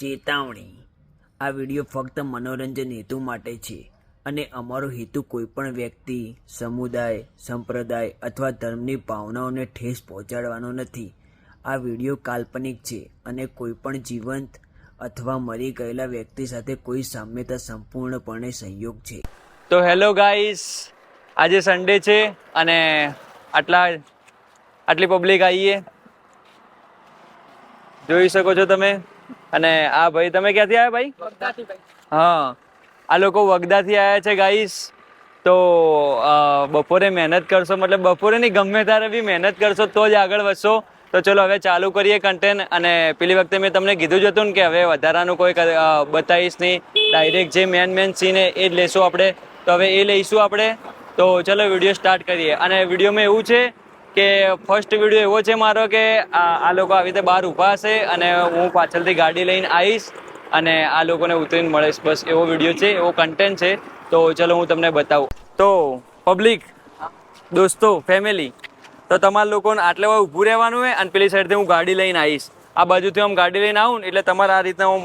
ચેતવણી. આ વીડિયો ફક્ત મનોરંજન હેતુ માટે છે અને અમારો હેતુ કોઈપણ વ્યક્તિ, સમુદાય, સંપ્રદાય અથવા ધર્મની ભાવનાઓને ઠેસ પહોંચાડવાનો નથી. આ વીડિયો કાલ્પનિક છે અને કોઈપણ જીવંત અથવા મરી ગયેલા વ્યક્તિ સાથે કોઈ સામ્યતા સંપૂર્ણપણે સંયોગ છે. તો હેલો ગાઈસ, આજે સન્ડે છે અને આટલા, આટલી પબ્લિક આવીએ જોઈ શકો છો તમે? અને આ ભાઈ તમે ક્યાંથી આવ્યા ભાઈ? હા. આ લોકો વગદાથી આવ્યા છે ગાઈસ તો બપોરે મહેનત કરશો મતલબ બપોરે નહીં ગમે ત્યારે બી મહેનત કરશો તો જ આગળ વધશો. તો ચલો હવે ચાલુ કરીએ કન્ટેન્ટ અને પેલી વખતે મેં તમને કીધું જ હતું ને કે હવે વધારાનું કોઈ બતાવીશ નહીં. ડાયરેક્ટ જે મેન મેન સીન એ જ લેશું આપણે. તો હવે એ લઈશું આપણે. તો ચલો વીડિયો સ્ટાર્ટ કરીએ. અને વિડીયોમાં એવું છે કે ફર્સ્ટ વીડિયો એવો છે મારો કે આ લોકો આવી રીતે બહાર ઊભા હશે અને હું પાછળથી ગાડી લઈને આવીશ અને આ લોકોને ઉતરીને મળીશ. બસ એવો વીડિયો છે, એવો કન્ટેન્ટ છે. તો ચલો હું તમને બતાવું. તો પબ્લિક દોસ્તો ફેમિલી તો તમારા લોકોને આટલે વાર ઊભું રહેવાનું હોય અને પેલી સાઈડથી હું ગાડી લઈને આવીશ. આ બાજુથી આમ ગાડી લઈને આવું એટલે તમારે આ રીતના હું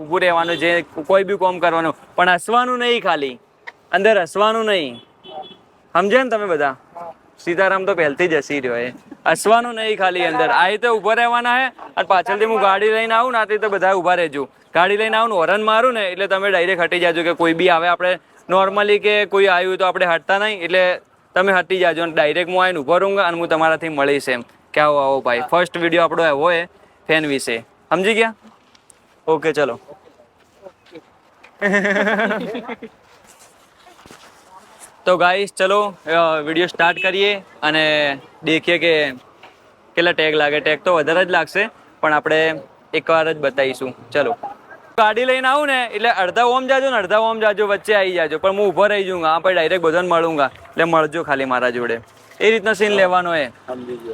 ઊભું રહેવાનું, જે કોઈ બી કોમ કરવાનું. પણ હસવાનું નહીં ખાલી. અંદર હસવાનું નહીં. સમજે ને તમે બધા? સીતારામ તો પહેલથી જ હસી રહ્યો એ હસવાનું નહીં ખાલી અંદર. આ રીતે ઊભા રહેવાના હે અને પાછળથી હું ગાડી લઈને આવું ને આ રીતે બધા ઊભા રહેજો. ગાડી લઈને આવું હોરન મારું ને એટલે તમે ડાયરેક્ટ હટી જાજો કે કોઈ બી આવે. આપણે નોર્મલી કે કોઈ આવ્યું તો આપણે હટતા નહીં, એટલે તમે હટી જાજો અને ડાયરેક્ટ હું આવીને ઊભો રહું અને હું તમારાથી મળીશ એમ. કે આવો આવો ભાઈ. ફર્સ્ટ વીડિયો આપણો એવો એ ફેન વિશે. સમજી ગયા? ઓકે ચલો. તો ગાઈસ ચલો વીડિયો સ્ટાર્ટ કરીએ અને દેખીએ કે કેટલા ટેગ લાગે. ટેગ તો વધારે જ લાગશે પણ આપણે એકવાર જ બતાવીશું. ચલો. ગાડી લઈને આવું ને એટલે અડધા ઓમ જાજો ને અડધા ઓમ જાજો વચ્ચે આવી જાજો. પણ હું ઊભો રહી જઉં આ પછી ડાયરેક્ટ બધાને મળુંગા. એટલે મળજો ખાલી મારા જોડે. એ રીતનો સીન લેવાનો એ.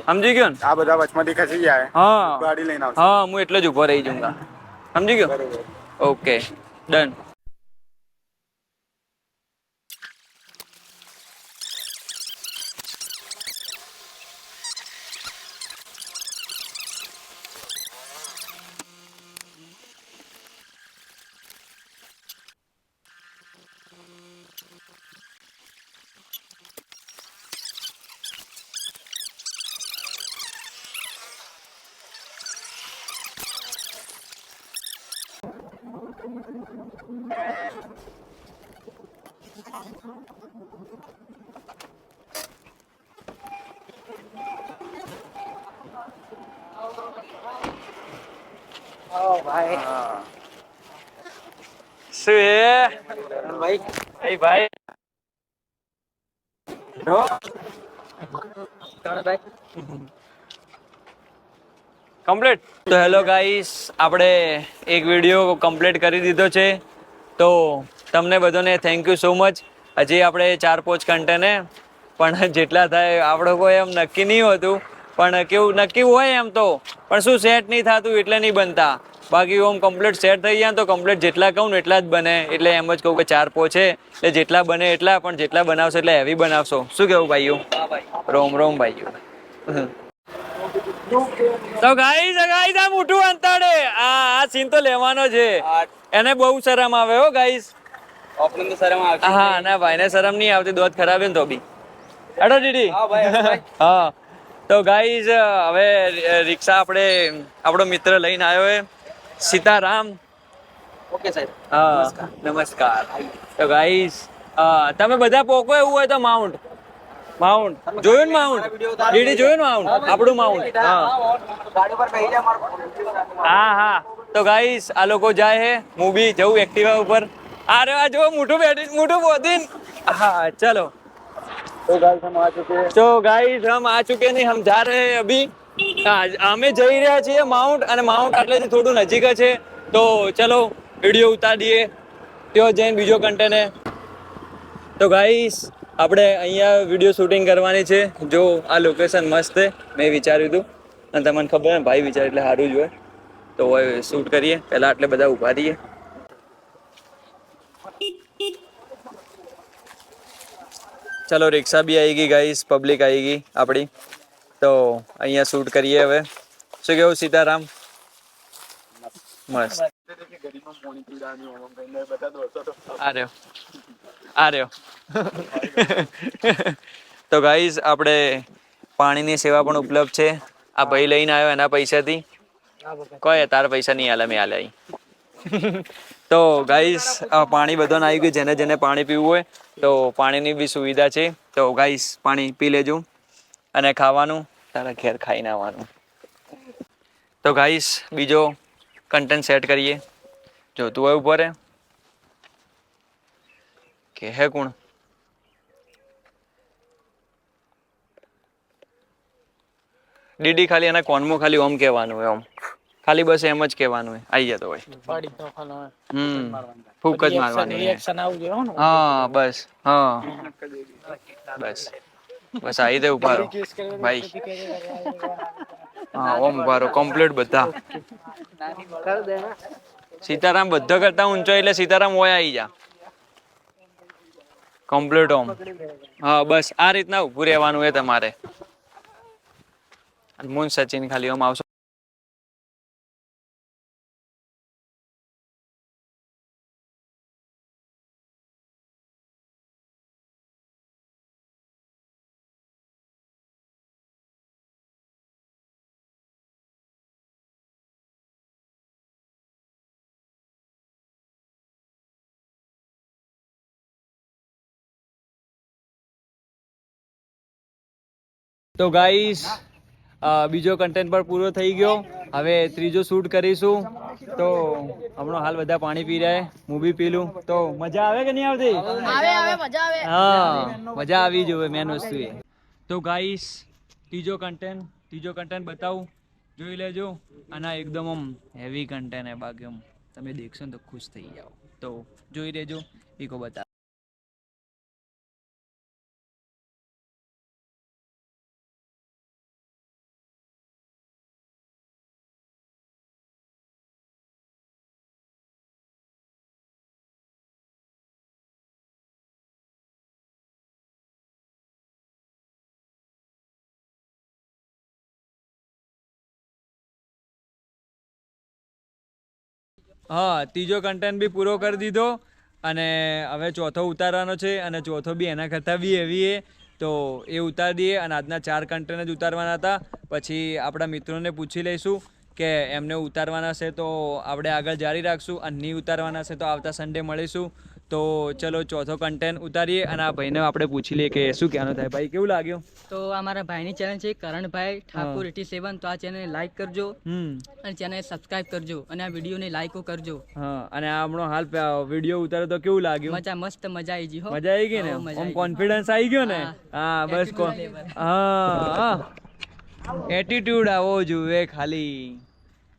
સમજી ગયો. ને? આ બધા વચમાંથી ખસી જાય હા. ગાડી લઈને હા હું એટલે જ ઊભો રહી જઉંગા. સમજી ગયો? ઓકે ડન શું હે ભાઈ એ ભાઈ કમ્પ્લીટ તો હેલો ગાઈસ આપણે એક વીડિયો કમ્પ્લીટ કરી દીધો છે. તો તમને બધાને થેન્ક યુ સો મચ હજી આપણે ચાર પાંચ કન્ટેને પણ જેટલા થાય આપણો કોઈ એમ નક્કી નહીં હોતું. પણ કેવું નક્કી હોય એમ તો. પણ શું સેટ નહીં થતું એટલે નહીં બનતા. બાકી ઓમ કમ્પ્લીટ સેટ થઈ ગયા તો કમ્પ્લીટ જેટલા કહું ને એટલા જ બને. એટલે એમ જ કહું કે ચાર પો છે. એટલે જેટલા બને એટલા પણ જેટલા બનાવશો એટલે હેવી બનાવશો. શું કેવું ભાઈઓ? રોમ રોમ ભાઈઓ. તો ગાઈસ ગાઈસ આ મોટું અંતાડે. આ આ સીન તો લેવાનો છે. એને બહુ શરમ આવે હો ગાઈસ આપણને તો શરમ આવે હા ના ભાઈને શરમ નહીં આવતી દોત ખરાબ હે ને તો બી. અડો દીદી. હા ભાઈ, હા તો ગાઈઝ હવે રિક્ષા આપણે આપણો મિત્ર લઈને આવ્યો હે સીતારામ. ઓકે સાહેબ. હા નમસ્કાર. તો ગાઈઝ તમે બધા પોકો એવું હોય તો માઉન્ટ. માઉન્ટ જોયું ને માઉન્ટ દીદી જોયું ને માઉન્ટ આપણું માઉન્ટ હા ગાડી પર બેસી જા મારો હા હા તો ગાઈસ આ લોકો જાય હે હું બી જઉં એક્ટિવા ઉપર અરે આ જો મોટું બેઠી મોટું બોધીન હા ચલો તો ગાઈસ हम आ चुके हैं तो गाइस हम आ चुके नहीं हम जा रहे हैं अभी આ- અમે જઈ રહ્યા છીએ માઉન્ટ અને માઉન્ટ આટલેથી થોડું નજીક જ છે તો ચલો વિડીયો ઉતારીએ ત્યાં જઈને બીજો કન્ટેન્ટ તો ગાઈસ આપણે અહીંયા વીડિયો શૂટિંગ કરવાની છે. જો આ લોકેશન મસ્ત છે, મેં વિચાર્યું હતું અને તમને ખબર ને, ભાઈ વિચાર એટલે સારું જ હોય. તો હવે શૂટ કરીએ. પહેલાં આટલે બધા ઊભા રહીએ. ચલો, રિક્ષા બી આવી ગઈ ગાઈસ પબ્લિક આવી ગઈ આપણી. તો અહીંયા શૂટ કરીએ હવે. શું કેવું સીતારામ? મસ્ત. આર્યો દોસ્તો તો ગાઈઝ આપણે પાણીની સેવા પણ ઉપલબ્ધ છે. આ ભાઈ લઈને આવ્યો એના પૈસાથી. કોઈ તારા પૈસા નહીં આલે, મેં અહીં તો ગાઈસ પાણી બધાને આવી ગયું, જેને જેને પાણી પીવું હોય, તો પાણીની બી સુવિધા છે. તો ગાઈસ પાણી પી લેજો. અને ખાવાનું, તારા ઘેર ખાઈને આવવાનું. તો ગાઈસ બીજો કન્ટેન્ટ સેટ કરીએ. જો તું હોય ઊભો રે કે હે કોણ ડીડી ખાલી એના કોનમાં ખાલી ઓમ કહેવાનું હોય ઓમ. ખાલી બસ એમ જ કહેવાનું હોય. આવી જતો હોય. હમ. ફૂક જ મારવાની. હા બસ. હા. બસ. બસ આવી દે ઊભા ભાઈ હા ઓમ ઊભા કમ્પ્લીટ બધા. સીતારામ બધા કરતા ઊંચો એટલે સીતારામ ઓય આવી જા કમ્પ્લીટ ઓમ. હા બસ આ રીતના ઊભું રહેવાનું એ તમારે. મૂન સચિન ખાલી ઓમ આવશો. તો ગાઈસ બીજો કન્ટેન્ટ પણ પૂરો થઈ ગયો. હવે ત્રીજો શૂટ કરીશું. તો હમણાં હાલ બધા પાણી પી રહ્યા. હું બી પી લઉં. તો મજા આવે કે નહીં આવતી? હા મજા આવી જોવે મેન વસ્તુ એ. તો ગાઈસ ત્રીજો કન્ટેન્ટ ત્રીજો કન્ટેન્ટ બતાવું. જોઈ લેજો. અને એકદમ આમ હેવી કન્ટેન્ટ હે બાકી આમ. તમે દેખશો ને તો ખુશ થઈ જાઓ. તો જોઈ લેજો. ઈકો બતા હા, ત્રીજો કન્ટેન્ટ બી પૂરો કરી દીધો અને હવે ચોથો ઉતારવાનો છે અને ચોથો બી એના કરતાં બી એવી એ તો એ ઉતારી દઈએ અને આજના ચાર કન્ટેન્ટ જ ઉતારવાના હતા. પછી આપણા મિત્રોને પૂછી લઈશું કે એમને ઉતારવાના છે તો આપણે આગળ જારી રાખશું અને નહીં ઉતારવાના છે તો આવતા સન્ડે મળીશું. તો ચલો ચોથો કન્ટેન્ટ ઉતારીએ અને આ ભાઈને આપણે પૂછી લઈએ કે શું કહેવાનું થાય. ભાઈ કેવું લાગ્યું? તો અમારા મારા ભાઈની ચેનલ છે કરણભાઈ ઠાકુર એટી સેવન. તો આ ચેનલને લાઈક કરજો અને ચેનલ સબસ્ક્રાઇબ કરજો અને આ વિડીયોને લાઈકો કરજો. હા અને આ હમણાં હાલ વીડિયો ઉતાર્યો તો કેવું લાગ્યું? મજા મસ્ત મજા આવી ગઈ હો. મજા આવી ગઈ ને? આમ કોન્ફિડન્સ આવી ગયો ને? હા. બસ હા એટીટ્યુડ આવો જોઈએ ખાલી.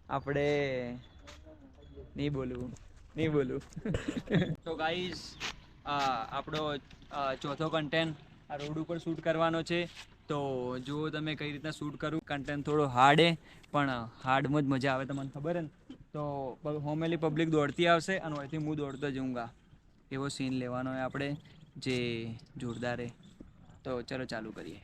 આપણે નહીં બોલવું. નહીં બોલું. તો ગાઈઝ આપણો ચોથો કન્ટેન્ટ આ રોડ ઉપર શૂટ કરવાનો છે. તો જુઓ તમે કઈ રીતના શૂટ કરું. કન્ટેન્ટ થોડો હાર્ડ હે પણ હાર્ડમાં જ મજા આવે તમને ખબર હે ને? તો હોમેલી પબ્લિક દોડતી આવશે અને અહીંથી હું દોડતો જઉંગા. એવો સીન લેવાનો હોય આપણે જે જોરદાર હે. તો ચલો ચાલુ કરીએ.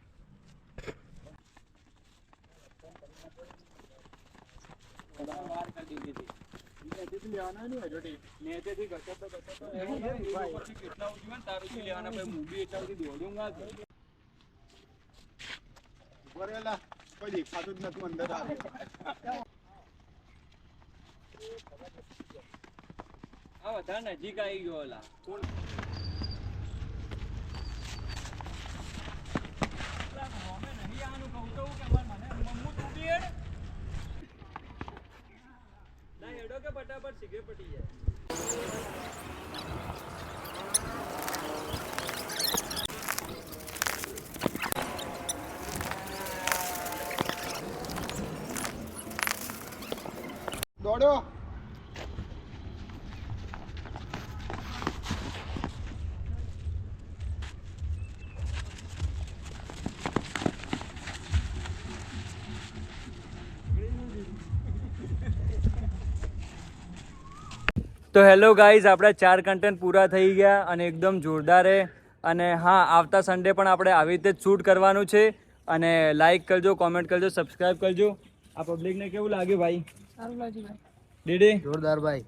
વરેલા કોઈ દેખાતું જ નતું અંદર આવ્યું આ વધારે નજીક આવી ગયો ઓલા. ફટાફટ સિગરેટ પટી જાય દોડો તો હેલો ગાઈઝ આપણા ચાર કન્ટેન્ટ પૂરા થઈ ગયા અને એકદમ જોરદાર અને હા આવતા સન્ડે પણ આપણે આવી રીતે જ શૂટ કરવાનું છે. અને લાઈક કરજો કોમેન્ટ કરજો સબસ્ક્રાઈબ કરજો. આ પબ્લિકને કેવું લાગ્યું ભાઈ? દીદી જોરદાર ભાઈ.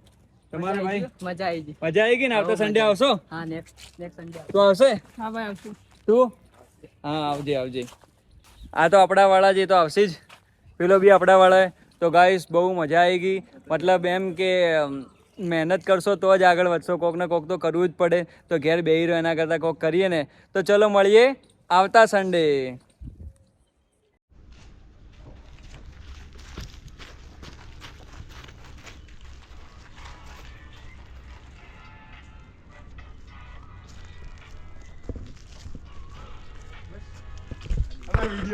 તમારે ભાઈ? મજા આવી ગઈ. મજા આવી ગઈ ને આવતા સન્ડે આવશો? હા નેક્સ્ટ નેક્સ્ટ સન્ડે તું આવશે? હા ભાઈ આવશું. તું? હા આવજે આવજે. આ તો આપણા વાળા જે તો આવશે જ. પેલો બી આપણા વાળા તો ગાઈસ બહુ મજા આવી ગઈ. મતલબ એમ કે મહેનત કરશો તો જ આગળ વધશો. કોક ને કોક તો કરવું જ પડે. તો ઘેર બેહી રહ્યો એના કરતાં કોક કરીએ ને. તો ચલો મળીએ આવતા સન્ડે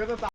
તો